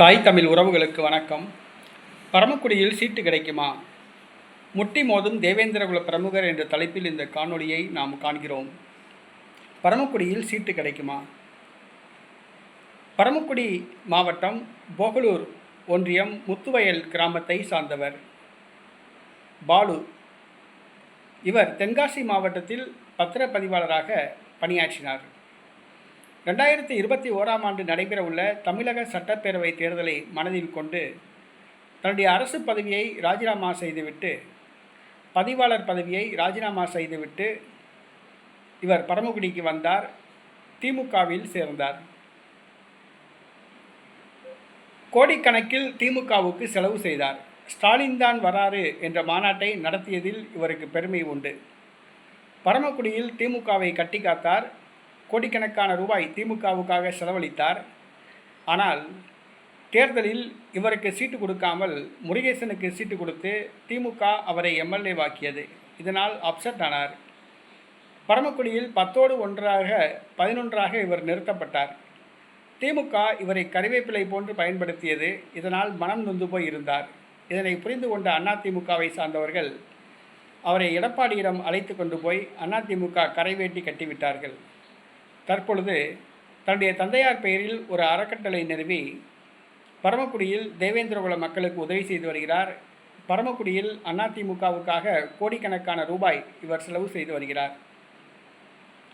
தாய் தமிழ் உறவுகளுக்கு வணக்கம். பரமக்குடியில் சீட்டு கிடைக்குமா? முட்டி மோதும் தேவேந்திரகுல பிரமுகர் என்ற தலைப்பில் இந்த காணொளியை நாம் காண்கிறோம். பரமக்குடியில் சீட்டு கிடைக்குமா? பரமக்குடி மாவட்டம் போகலூர் ஒன்றியம் முத்துவயல் கிராமத்தை சார்ந்தவர் பாலு. இவர் தென்காசி மாவட்டத்தில் பத்திரப்பதிவாளராக பணியாற்றினார். ரெண்டாயிரத்தி இருபத்தி ஓராம் ஆண்டு நடைபெற உள்ள தமிழக சட்டப்பேரவை தேர்தலை மனதில் கொண்டு தன்னுடைய அரசு பதவியை ராஜினாமா செய்துவிட்டு பதிவாளர் பதவியை ராஜினாமா செய்துவிட்டு இவர் பரமக்குடிக்கு வந்தார் திமுகவில் சேர்ந்தார். கோடிக்கணக்கில் திமுகவுக்கு செலவு செய்தார். ஸ்டாலின் தான் வராறு என்ற மாநாட்டை நடத்தியதில் இவருக்கு பெருமை உண்டு. பரமக்குடியில் திமுகவை கட்டி காத்தார் கோடிக்கணக்கான ரூபாய் திமுகவுக்காக செலவழித்தார். ஆனால் தேர்தலில் இவருக்கு சீட்டு கொடுக்காமல் முருகேசனுக்கு சீட்டு கொடுத்து திமுக அவரை எம்எல்ஏ வாக்கியது. இதனால் அப்செட் ஆனார். பரமக்குடியில் பத்தோடு ஒன்றாக பதினொன்றாக இவர் நிறுத்தப்பட்டார். திமுக இவரை கருவேப்பிலை போன்று பயன்படுத்தியது. இதனால் மனம் நொந்து போய் இருந்தார் இதனை புரிந்து கொண்ட அதிமுகவை சார்ந்தவர்கள் அவரை எடப்பாடியிடம் அழைத்து கொண்டு போய் அதிமுக கரைவேட்டி கட்டிவிட்டார்கள். தற்பொழுது தன்னுடைய தந்தையார் பெயரில் ஒரு அறக்கட்டளை நிறுவி பரமக்குடியில் தேவேந்திரகுல மக்களுக்கு உதவி செய்து வருகிறார். பரமக்குடியில் அதிமுகவுக்காக கோடிக்கணக்கான ரூபாய் இவர் செலவு செய்து வருகிறார்.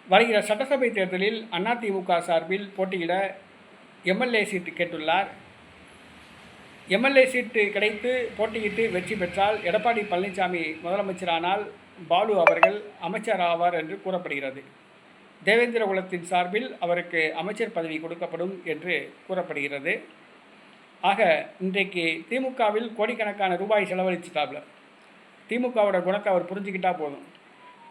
வருகிற சட்டசபை தேர்தலில் அதிமுக சார்பில் போட்டியிட எம்எல்ஏ சீட்டு கேட்டுள்ளார். எம்எல்ஏ சீட்டு கிடைத்து போட்டியிட்டு வெற்றி பெற்றால் எடப்பாடி பழனிசாமி முதலமைச்சரானால் பாலு அவர்கள் அமைச்சர் ஆவார் என்று கூறப்படுகிறது. தேவேந்திர குலத்தின் சார்பில் அவருக்கு அமைச்சர் பதவி கொடுக்கப்படும் என்று கூறப்படுகிறது. ஆக இன்றைக்கு திமுகவில் கோடிக்கணக்கான ரூபாய் செலவழிச்சிட்டாப்ல. திமுகவோட குணத்தை அவர் புரிஞ்சுக்கிட்டா போதும்.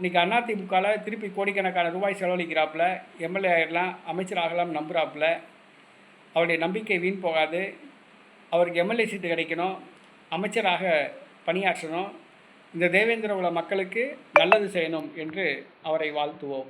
இன்றைக்கி அதிமுகவில் திருப்பி கோடிக்கணக்கான ரூபாய் செலவழிக்கிறாப்புல எம்எல்ஏ ஆகிடலாம் அமைச்சர் ஆகலாம் நம்புகிறாப்புல அவருடைய நம்பிக்கை வீண் போகாது. அவருக்கு எம்எல்ஏ சீட்டு கிடைக்கணும். அமைச்சராக பணியாற்றணும். இந்த தேவேந்திர குல மக்களுக்கு நல்லது செய்யணும் என்று அவரை வாழ்த்துவோம்.